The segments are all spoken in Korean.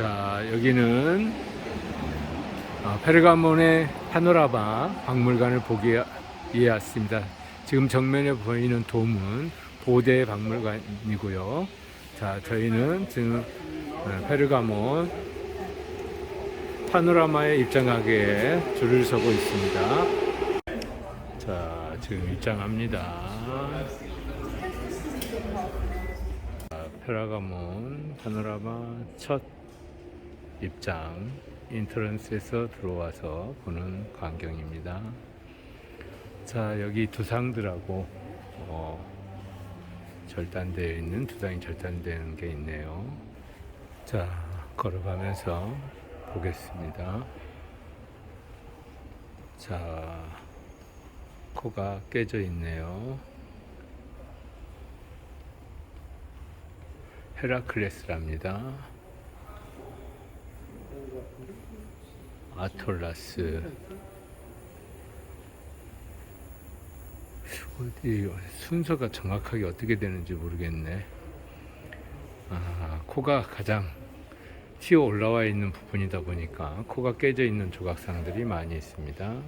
자, 여기는 어, 페르가몬의 파노라마 박물관을 보기에 왔습니다. 지금 정면에 보이는 돔은 보대 박물관이고요. 자, 저희는 지금 어, 페르가몬 파노라마에 입장하기에 줄을 서고 있습니다. 자, 지금 입장합니다. 자, 페라가몬 파노라마 첫 입장 인터런스에서 들어와서 보는 광경입니다. 자 여기 두상들하고 어, 절단되어 있는 두상이 절단되는 게 있네요. 자 걸어가면서 보겠습니다. 자 코가 깨져 있네요. 헤라클레스랍니다. 아톨라스 어디 순서가 정확하게 어떻게 되는지 모르겠네. 아, 코가 가장 튀어 올라와 있는 부분이다 보니까 코가 깨져 있는 조각상들이 많이 있습니다.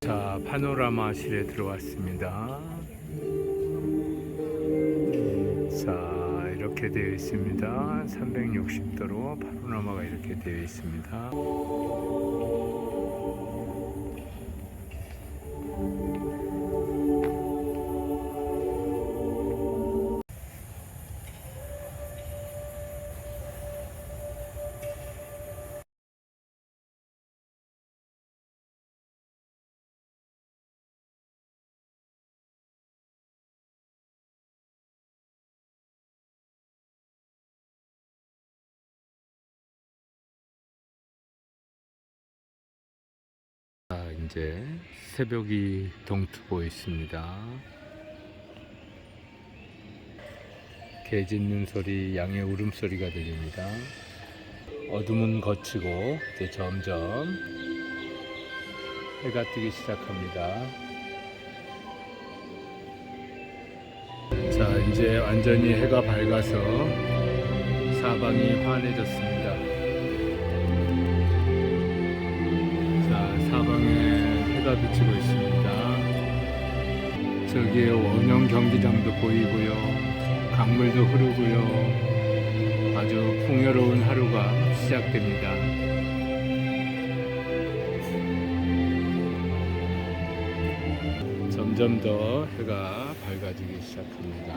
자, 파노라마실에 들어왔습니다. 자, 이렇게 되어 있습니다. 360도로 파노라마가 이렇게 되어 있습니다. 이제 새벽이 동트고 있습니다. 개 짖는 소리, 양의 울음소리가 들립니다. 어둠은 거치고 이제 점점 해가 뜨기 시작합니다. 자, 이제 완전히 해가 밝아서 사방이 환해졌습니다. 비치고 있습니다. 저기에 원형 경기장도 보이고요. 강물도 흐르고요. 아주 풍요로운 하루가 시작됩니다. 점점 더 해가 밝아지기 시작합니다.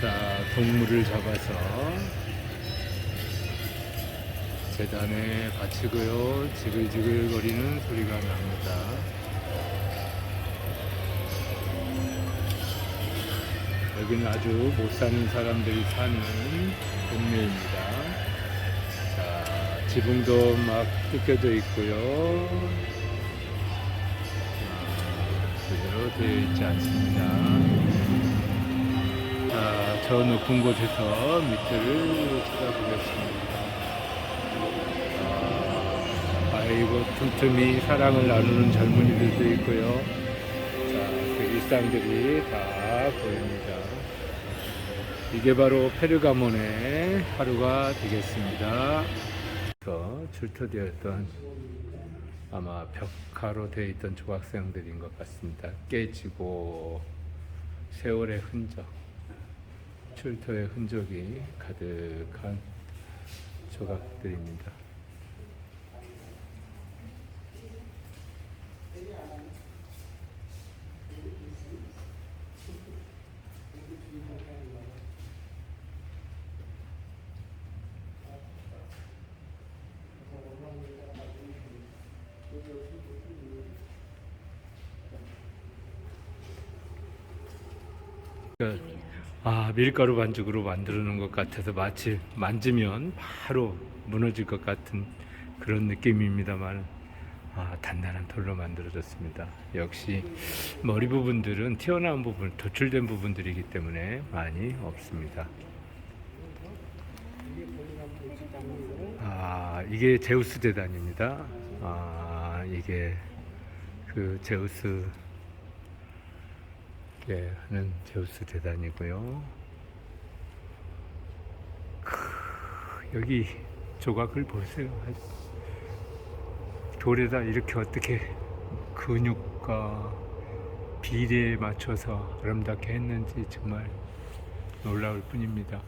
자, 동물을 잡아서 재단에 바치고요. 지글지글 거리는 소리가 납니다. 여기는 아주 못 사는 사람들이 사는 동네입니다. 자, 지붕도 막 뜯겨져 있고요. 아, 제대로 되어 있지 않습니다. 자, 저 높은 곳에서 밑을 쳐다보겠습니다. 아, 아이고, 틈틈이 사랑을 나누는 젊은이들도 있고요. 자, 그 일상들이 다 보입니다. 이게 바로 페르가몬의 하루가 되겠습니다. 그 출토되었던 아마 벽화로 되어 있던 조각상들인 것 같습니다. 깨지고 세월의 흔적, 출토의 흔적이 가득한 조각들입니다. 그러니까 아 밀가루 반죽으로 놓은 것 같아서 마치 만지면 바로 무너질 것 같은 그런 느낌입니다만 아 단단한 돌로 만들어졌습니다. 역시 머리 부분들은 튀어나온 부분, 도출된 부분들이기 때문에 많이 없습니다. 아 이게 제우스 재단입니다. 아 이게 그 제우스 예, 하는 제우스 대단이고요. 크, 여기 조각을 보세요. 돌에다 이렇게 어떻게 근육과 비례에 맞춰서 아름답게 했는지 정말 놀라울 뿐입니다.